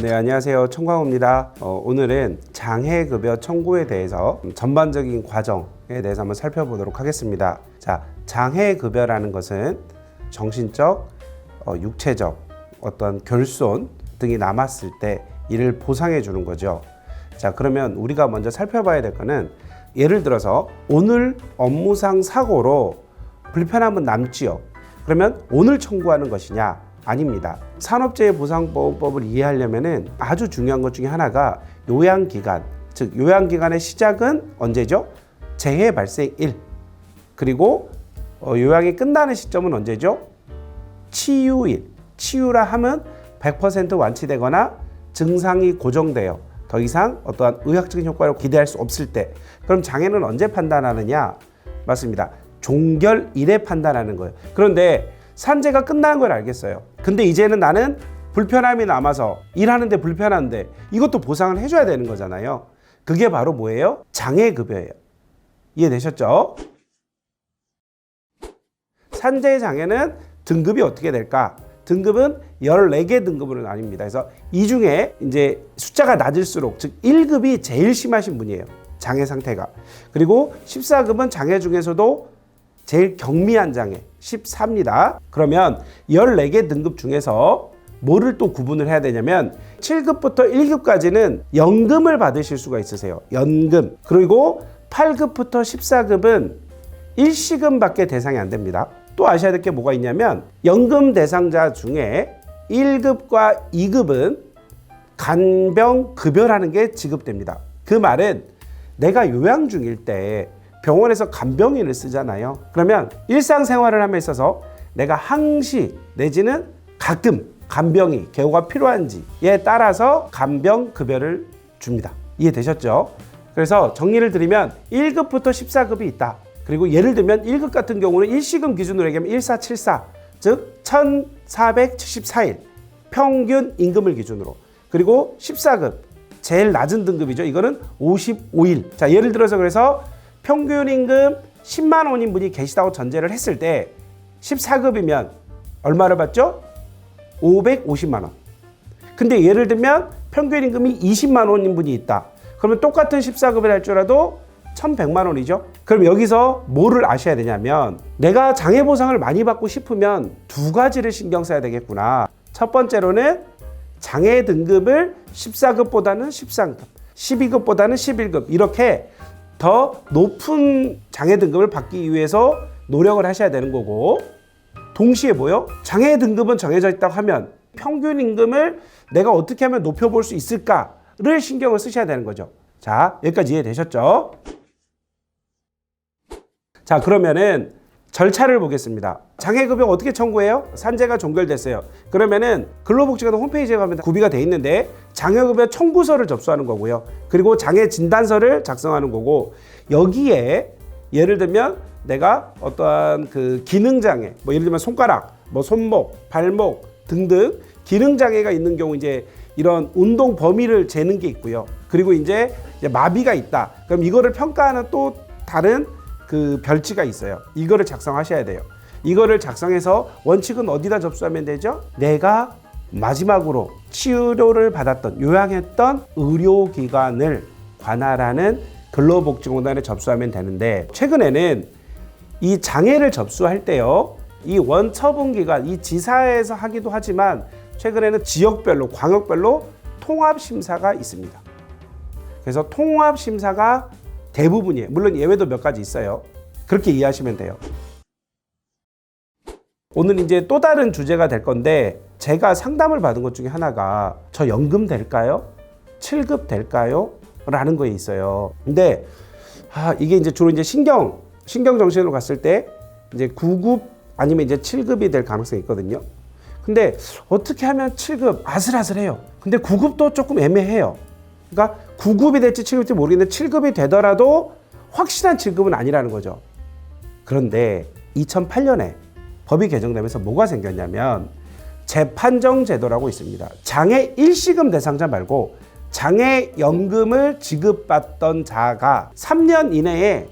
네, 안녕하세요. 청광호입니다. 어, 오늘은 장해급여 청구에 대해서 전반적인 과정에 대해서 한번 살펴보도록 하겠습니다. 자, 장해급여라는 것은 정신적, 어, 육체적 어떤 결손 등이 남았을 때 이를 보상해 주는 거죠. 자, 그러면 우리가 먼저 살펴봐야 될 거는 예를 들어서 오늘 업무상 사고로 불편함은 남지요. 그러면 오늘 청구하는 것이냐? 아닙니다. 산업재해 보상보호법을 이해하려면은 아주 중요한 것 중에 하나가 요양 기간, 즉 요양 기간의 시작은 언제죠? 재해 발생 일. 그리고 어, 요양이 끝나는 시점은 언제죠? 치유일. 치유라 하면 100% 완치되거나 증상이 고정되어 더 이상 어떠한 의학적인 효과를 기대할 수 없을 때 그럼 장애는 언제 판단하느냐? 맞습니다. 종결일에 판단하는 거예요. 그런데 산재가 끝나는 걸 알겠어요. 근데 이제는 나는 불편함이 남아서 일하는데 불편한데 이것도 보상을 해줘야 되는 거잖아요. 그게 바로 뭐예요? 장애급여예요. 이해되셨죠? 산재 장애는 등급이 어떻게 될까? 등급은 14개 등급으로 나뉩니다. 그래서 이 중에 이제 숫자가 낮을수록 즉 1급이 제일 심하신 분이에요. 장애 상태가. 그리고 14급은 장애 중에서도 제일 경미한 장애 14입니다. 그러면 14개 등급 중에서 뭐를 또 구분을 해야 되냐면 7급부터 1급까지는 연금을 받으실 수가 있으세요. 연금. 그리고 8급부터 14급은 일시금밖에 대상이 안 됩니다. 또 아셔야 될 게 뭐가 있냐면 연금 대상자 중에 1급과 2급은 간병 급여라는 게 지급됩니다. 그 말은 내가 요양 중일 때 병원에서 간병인을 쓰잖아요. 그러면 일상생활을 함에 있어서 내가 항시 내지는 가끔 간병이 개호가 필요한지에 따라서 간병 급여를 줍니다. 이해되셨죠? 그래서 정리를 드리면 1급부터 14급이 있다. 그리고 예를 들면 1급 같은 경우는 일시금 기준으로 얘기하면 1474, 즉 1474일 평균 임금을 기준으로. 그리고 14급 제일 낮은 등급이죠. 이거는 55일. 자, 예를 들어서 그래서 평균 임금 10만 원인 분이 계시다고 전제를 했을 때 14급이면 얼마를 받죠? 550만 원. 근데 예를 들면 평균 임금이 20만 원인 분이 있다. 그러면 똑같은 14급을 할줄알아도 1100만 원이죠. 그럼 여기서 뭐를 아셔야 되냐면 내가 장애 보상을 많이 받고 싶으면 두 가지를 신경 써야 되겠구나. 첫 번째로는 장애 등급을 14급보다는 13급, 12급보다는 11급 이렇게 더 높은 장애 등급을 받기 위해서 노력을 하셔야 되는 거고 동시에 뭐요? 장애 등급은 정해져 있다고 하면 평균 임금을 내가 어떻게 하면 높여볼 수 있을까를 신경을 쓰셔야 되는 거죠. 자, 여기까지 이해되셨죠? 자, 그러면은 절차를 보겠습니다. 장애급여 어떻게 청구해요? 산재가 종결됐어요. 그러면은 근로복지관 홈페이지에 가면 구비가 돼 있는데 장애급여 청구서를 접수하는 거고요. 그리고 장애 진단서를 작성하는 거고 여기에 예를 들면 내가 어떠한 그 기능 장애, 뭐 예를 들면 손가락, 뭐 손목, 발목 등등 기능 장애가 있는 경우 이제 이런 운동 범위를 재는 게 있고요. 그리고 이제, 마비가 있다. 그럼 이거를 평가하는 또 다른 그 별치가 있어요. 이거를 작성하셔야 돼요. 이거를 작성해서 원칙은 어디다 접수하면 되죠? 내가 마지막으로 치료를 받았던 요양했던 의료기관을 관할하는 근로복지공단에 접수하면 되는데 최근에는 이 장애를 접수할 때요. 이 원처분기관, 이 지사에서 하기도 하지만 최근에는 지역별로, 광역별로 통합심사가 있습니다. 그래서 통합심사가 대부분이에요. 물론 예외도 몇 가지 있어요. 그렇게 이해하시면 돼요. 오늘 이제 또 다른 주제가 될 건데 제가 상담을 받은 것 중에 하나가 저 연금 될까요? 7급 될까요? 라는 거에 있어요. 근데 아, 이게 이제 주로 이제 신경 신경 정신으로 갔을 때 이제 9급 아니면 이제 7급이 될 가능성이 있거든요. 근데 어떻게 하면 7급 아슬아슬해요. 근데 9급도 조금 애매해요. 그러니까 9급이 될지 7급이 될지 모르겠는데 7급이 되더라도 확실한 7급은 아니라는 거죠. 그런데 2008년에 법이 개정되면서 뭐가 생겼냐면 재판정 제도라고 있습니다. 장애 일시금 대상자 말고 장애 연금을 지급받던 자가 3년 이내에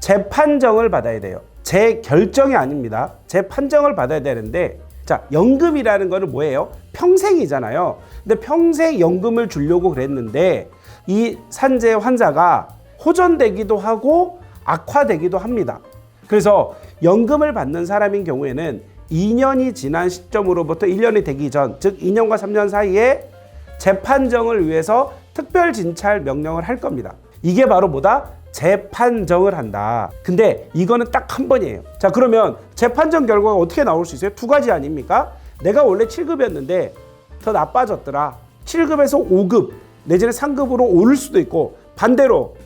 재판정을 받아야 돼요. 재 결정이 아닙니다. 재판정을 받아야 되는데 자, 연금이라는 거는 뭐예요? 평생이잖아요. 근데 평생 연금을 주려고 그랬는데 이 산재 환자가 호전되기도 하고 악화되기도 합니다. 그래서 연금을 받는 사람인 경우에는 2년이 지난 시점으로부터 1년이 되기 전, 즉 2년과 3년 사이에 재판정을 위해서 특별 진찰 명령을 할 겁니다. 이게 바로 뭐다? 재판정을 한다. 근데 이거는 딱 한 번이에요. 자, 그러면 재판정 결과가 어떻게 나올 수 있어요? 두 가지 아닙니까? 내가 원래 7급이었는데 더 나빠졌더라. 7급에서 5급 내지는 3급으로 오를 수도 있고 반대로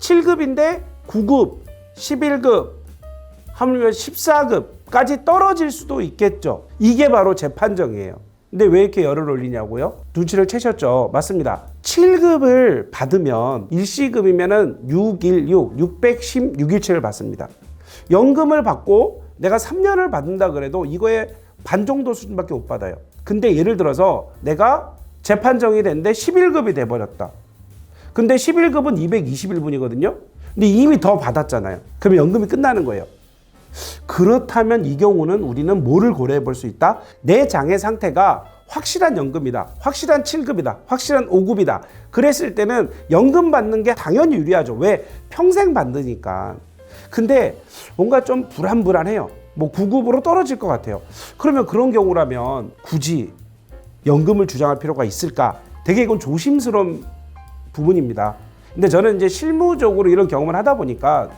7급인데 9급, 11급, 하물며 14급까지 떨어질 수도 있겠죠. 이게 바로 재판정이에요. 근데 왜 이렇게 열을 올리냐고요? 눈치를 채셨죠? 맞습니다. 7급을 받으면 일시급이면은 616, 616일치를 받습니다. 연금을 받고 내가 3년을 받는다 그래도 이거에 반 정도 수준밖에 못 받아요. 근데 예를 들어서 내가 재판정이 됐는데 11급이 돼버렸다. 근데 11급은 221분이거든요. 근데 이미 더 받았잖아요. 그러면 연금이 끝나는 거예요. 그렇다면 이 경우는 우리는 뭐를 고려해 볼 수 있다? 내 장애 상태가 확실한 연금이다. 확실한 7급이다. 확실한 5급이다. 그랬을 때는 연금 받는 게 당연히 유리하죠. 왜? 평생 받으니까. 근데 뭔가 좀 불안불안해요. 뭐 9급으로 떨어질 것 같아요. 그러면 그런 경우라면 굳이 연금을 주장할 필요가 있을까? 되게 이건 조심스러운 부분입니다. 근데 저는 이제 실무적으로 이런 경험을 하다 보니까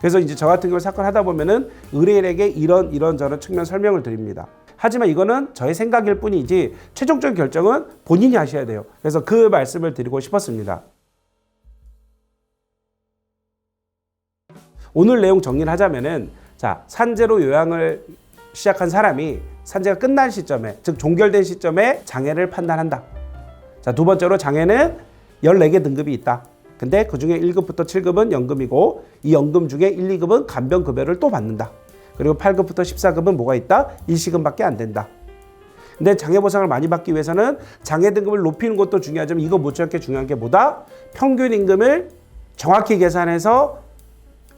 그래서 이제 저 같은 경우 사건 하다 보면은 의뢰인에게 이런 이런 저런 측면 설명을 드립니다. 하지만 이거는 저의 생각일 뿐이지 최종적인 결정은 본인이 하셔야 돼요. 그래서 그 말씀을 드리고 싶었습니다. 오늘 내용 정리를 하자면은 자 산재로 요양을 시작한 사람이 산재가 끝난 시점에 즉 종결된 시점에 장애를 판단한다. 자 두 번째로 장애는 14개 등급이 있다. 근데 그 중에 1급부터 7급은 연금이고 이 연금 중에 1, 2급은 간병급여를 또 받는다. 그리고 8급부터 14급은 뭐가 있다? 일시금밖에 안 된다. 근데 장애 보상을 많이 받기 위해서는 장애 등급을 높이는 것도 중요하지만 이거 못지않게 중요한 게 뭐다? 평균 임금을 정확히 계산해서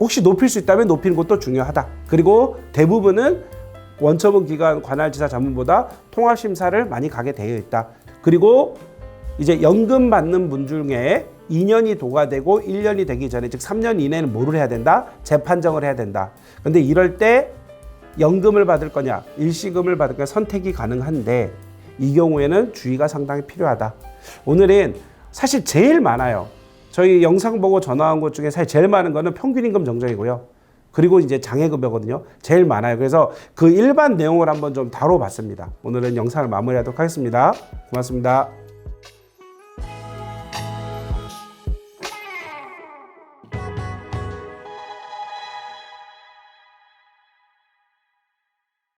혹시 높일 수 있다면 높이는 것도 중요하다. 그리고 대부분은 원처분 기관 관할지사 자문보다 통합 심사를 많이 가게 되어 있다. 그리고 이제 연금 받는 분 중에 2년이 도과되고 1년이 되기 전에 즉 3년 이내는 뭐를 해야 된다? 재판정을 해야 된다. 근데 이럴 때 연금을 받을 거냐, 일시금을 받을 거냐 선택이 가능한데 이 경우에는 주의가 상당히 필요하다. 오늘은 사실 제일 많아요. 저희 영상 보고 전화 온 것 중에 사실 제일 많은 거는 평균 임금 정정이고요. 그리고 이제 장애급여거든요. 제일 많아요. 그래서 그 일반 내용을 한번 좀 다뤄봤습니다. 오늘은 영상을 마무리하도록 하겠습니다. 고맙습니다.